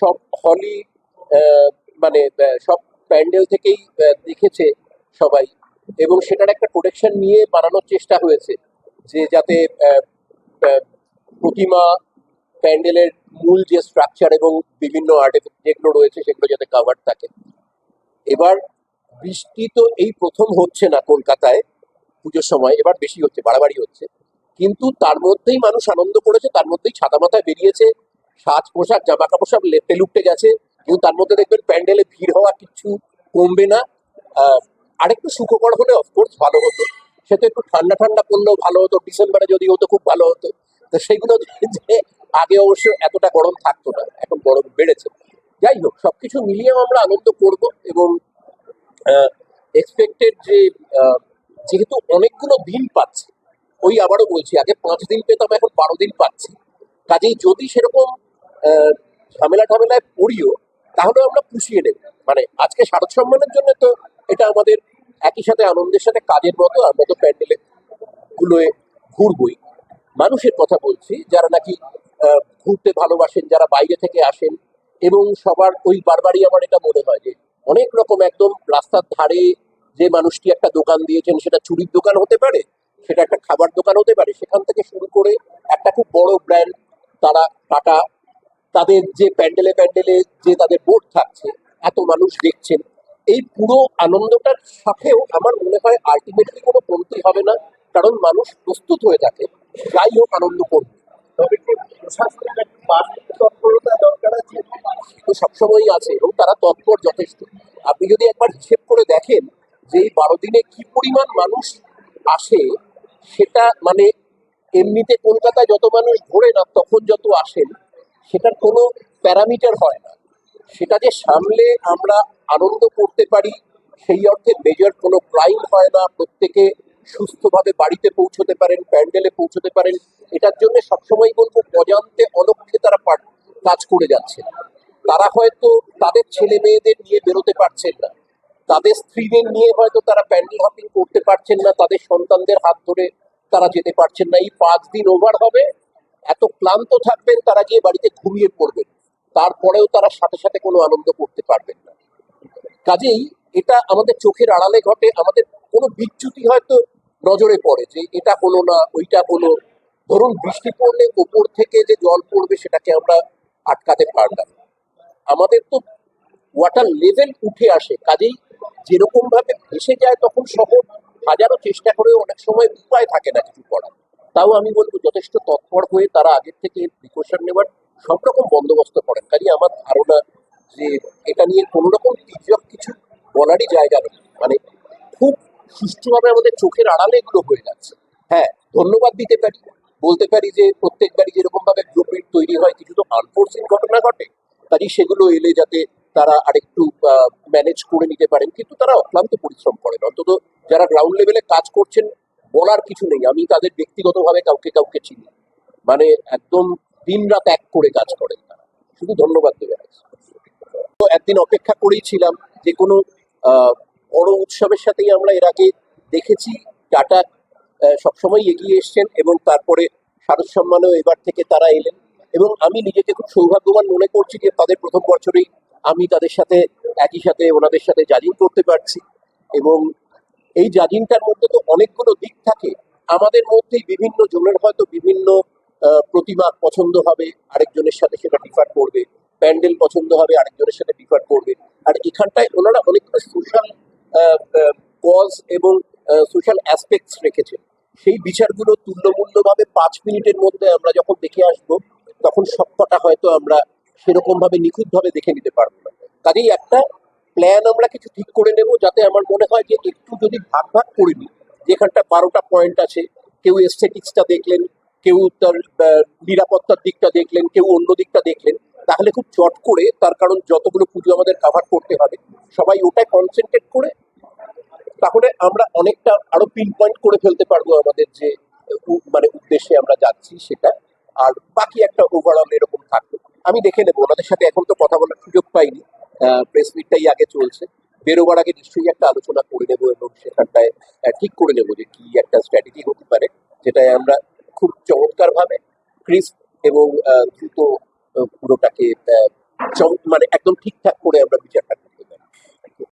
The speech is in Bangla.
সব হলি মানে সব প্যান্ডেল থেকেই দেখেছে সবাই। এবং সেটার একটা প্রোটেকশন নিয়ে বানানোর চেষ্টা হয়েছে যে যাতে প্রতিমা, প্যান্ডেলের মূল যে স্ট্রাকচার এবং বিভিন্ন আর্টিফিক যেগুলো রয়েছে সেগুলো যাতে কাভার থাকে। এবার বৃষ্টি তো এই প্রথম হচ্ছে না কলকাতায়, পুজোর সময়, এবার বেশি হচ্ছে, বাড়াবাড়ি হচ্ছে। কিন্তু তার মধ্যেই মানুষ আনন্দ করেছে, তার মধ্যেই ছাতা মাথায় বেরিয়েছে সাজ পোশাক জামা কাপড় সব লেপটে লুপটে গেছে। কিন্তু তার মধ্যে দেখবেন প্যান্ডেলে ভিড় হওয়া কিছু কমবে না। আরেকটু সুখকর হলে অফকোর্স ভালো হতো। সে তো একটু ঠান্ডা ঠান্ডা পড়লেও ভালো হতো, ডিসেম্বরে যদি হতো, খুব ভালো হতো। তো সেগুলো যে আগে অবশ্য এতটা গরম থাকতো না, এখন গরম বেড়েছে। যাই হোক, সবকিছু মিলিয়েও আমরা আনন্দ করব এবং এক্সপেক্টেড যে যেহেতু অনেকগুলো দিন পাচ্ছি, ওই আবারও বলছি, আগে পাঁচ দিন পেতাম, এখন বারো দিন পাচ্ছি। কাজেই যদি সেরকম ঝামেলা ঝামেলায় পড়িও তাহলে আমরা পুষিয়ে নেব। মানে আজকে শারদ সম্মানের জন্য তো এটা আমাদের একই সাথে আনন্দের সাথে কাজের মতো আমরা তো প্যান্ডেলে গুলোয় ঘুরবই। মানুষের কথা বলছি, যারা নাকি ঘুরতে ভালোবাসেন, যারা বাইরে থেকে আসেন, এবং সবার ওই বারবারই আমার এটা মনে হয় যে অনেক রকম একদম রাস্তার ধারে যে মানুষটি একটা দোকান দিয়েছেন, সেটা চুরির দোকান হতে পারে, সেটা একটা খাবার দোকান হতে পারে, সেখান থেকে শুরু করে একটা খুব বড় ব্র্যান্ড তারা টাটা তাদের যে প্যান্ডেলে প্যান্ডেলে যে তাদের বোর্ড থাকছে, এত মানুষ দেখছেন এই পুরো আনন্দটার সাথেও আমার মনে হয় আলটিমেটলি কোনো কমতি হবে না, কারণ মানুষ প্রস্তুত হয়ে থাকে যাই হোক, আনন্দ করবে। সবসময়ই আছে এবং তারা তৎপর যথেষ্ট। আপনি যদি একবার হিসেব করে দেখেন যে এই বারো দিনে কি পরিমাণ মানুষ আসে, সেটা মানে এমনিতে কলকাতায় যত মানুষ ঘোরে না তখন যত আসেন সেটার কোনো প্যারামিটার হয় না। সেটা যে সামলে আমরা আনন্দ করতে পারি, সেই অর্থে মেজর কোনো ক্রাইম হয় না। প্রত্যেকে সুস্থভাবে বাড়িতে পৌঁছতে পারেন, প্যান্ডেলে পৌঁছতে পারেন। এটার জন্য সবসময় বলব, অজান্তে অলক্ষে তারা পার- কাজ করে যাচ্ছে। তারা হয়তো তাদের ছেলে মেয়েদের নিয়ে বেরোতে পারছেন না। তাদের স্ত্রীদের নিয়ে হয়তো তারা প্যান্ডেল হপিং করতে পারছেন না। তাদের সন্তানদের হাত ধরে তারা যেতে পারছেন না। এই পাঁচ দিন ওভার হবে। এত ক্লান্ত থাকবেন, তারা গিয়ে বাড়িতে ঘুমিয়ে পড়বেন। তারপরেও তারা সাথে সাথে কোনো আনন্দ করতে পারবেন না। কাজেই এটা আমাদের চোখের আড়ালে ঘটে, আমাদের কোনো বিচ্যুতি হয়তো নজরে পড়ে যে এটা হলো না, ওইটা হলো। ধরুন বৃষ্টি পড়লে ওপর থেকে যে জল পড়বে সেটাকে আমরা আটকাতে পারলাম। আমাদের তো ওয়াটার লেভেল উঠে আসে। কাজেই যেরকম ভাবে ভেসে যায় তখন শহর হাজারো চেষ্টা করে অনেক সময় উপায় থাকে না কিছু করার। তাও আমি বলব যথেষ্ট তৎপর হয়ে তারা আগের থেকে প্রিকশন নেওয়ার সব রকম বন্দোবস্ত করেন। কাজে আমার ধারণা যে এটা নিয়ে কোনো রকম কিছু বলারই জায়গা নেই। মানে খুব সুষ্ঠুভাবে আমাদের চোখের আড়ালে এগুলো হয়ে যাচ্ছে। হ্যাঁ ধন্যবাদ দিতে পারি। বলতে পারি যে প্রত্যেকবারই যেরকম ভাবে গ্রুপের তৈরি হয়, কিছু তো আনফোর্সিং ঘটনা ঘটে কাজেই সেগুলো এলে যাতে তারা আরেকটু ম্যানেজ করে নিতে পারেন। কিন্তু তারা অক্লান্ত পরিশ্রম করেন। অন্তত যারা গ্রাউন্ড লেভেলে কাজ করছেন বলার কিছু নেই। আমি তাদের ব্যক্তিগতভাবে কাউকে কাউকে চিনি। মানে একদম দিন রাত এক করে কাজ করেন তারা। শুধু ধন্যবাদ দেবে তো একদিন অপেক্ষা করেই ছিলাম। যে কোনো বড় উৎসবের সাথেই আমরা এর আগে দেখেছি। টাটা সবসময় এগিয়ে এসছেন এবং তারপরে শারদ সম্মানেও এবার থেকে তারা এলেন। এবং আমি নিজেকে খুব সৌভাগ্যবান মনে করছি যে তাদের প্রথম বছরেই আমি তাদের সাথে, একই সাথে ওনাদের সাথে জাজিং করতে পারছি। এবং এই জাজিংটার মধ্যে তো অনেকগুলো দিক থাকে। আমাদের মধ্যেই বিভিন্ন জনের হয়তো বিভিন্ন প্রতিমা পছন্দ হবে, আরেকজনের সাথে সেটা ডিফার করবে। প্যান্ডেল পছন্দ হবে, আরেকজনের সাথে ডিফার করবে। আর এখানটায় ওনারা অনেকগুলো সোশ্যাল কজ এবং সোশ্যাল অ্যাসপেক্টস রেখেছেন। সেই বিচারগুলো তুল্যমূল্যভাবে পাঁচ মিনিটের মধ্যে আমরা যখন দেখে আসব, তখন সবকটা হয়তো আমরা সেরকম ভাবে নিখুঁত ভাবে দেখে নিতে পারব না। কাজেই একটা প্ল্যান আমরা কিছু ঠিক করে নেব, যাতে আমার মনে হয় যে একটু যদি ভাগ ভাগ করে নিই, যেখানটা বারোটা পয়েন্ট আছে, কেউ এস্থেটিক্সটা দেখলেন, কেউ তার নিরাপত্তার দিকটা দেখলেন, কেউ অন্য দিকটা দেখলেন, তাহলে খুব চট করে তার কারণ যতগুলো পুজো আমাদের কাভার করতে হবে, সবাই ওটায় কনসেন্ট্রেট করে, তাহলে আমরা অনেকটা আরও পিন পয়েন্ট করে ফেলতে পারব আমাদের যে মানে উদ্দেশ্যে আমরা যাচ্ছি সেটা, আর বাকি একটা ওভারঅল এরকম থাকবে। আমি দেখে নেব, ওনাদের সাথে এখন তো কথা বলার সুযোগ পাইনি প্রেস মিটটাই আগে চলছে। বেরোবার আগে নিশ্চয়ই একটা আলোচনা করে নেব এবং সেখানটায় ঠিক করে নেব যে কি একটা স্ট্র্যাটেজি হতে পারে, যেটায় আমরা খুব চমৎকার ভাবে ক্রিস্প এবং দ্রুত পুরোটাকে মানে একদম ঠিকঠাক করে আমরা বিচার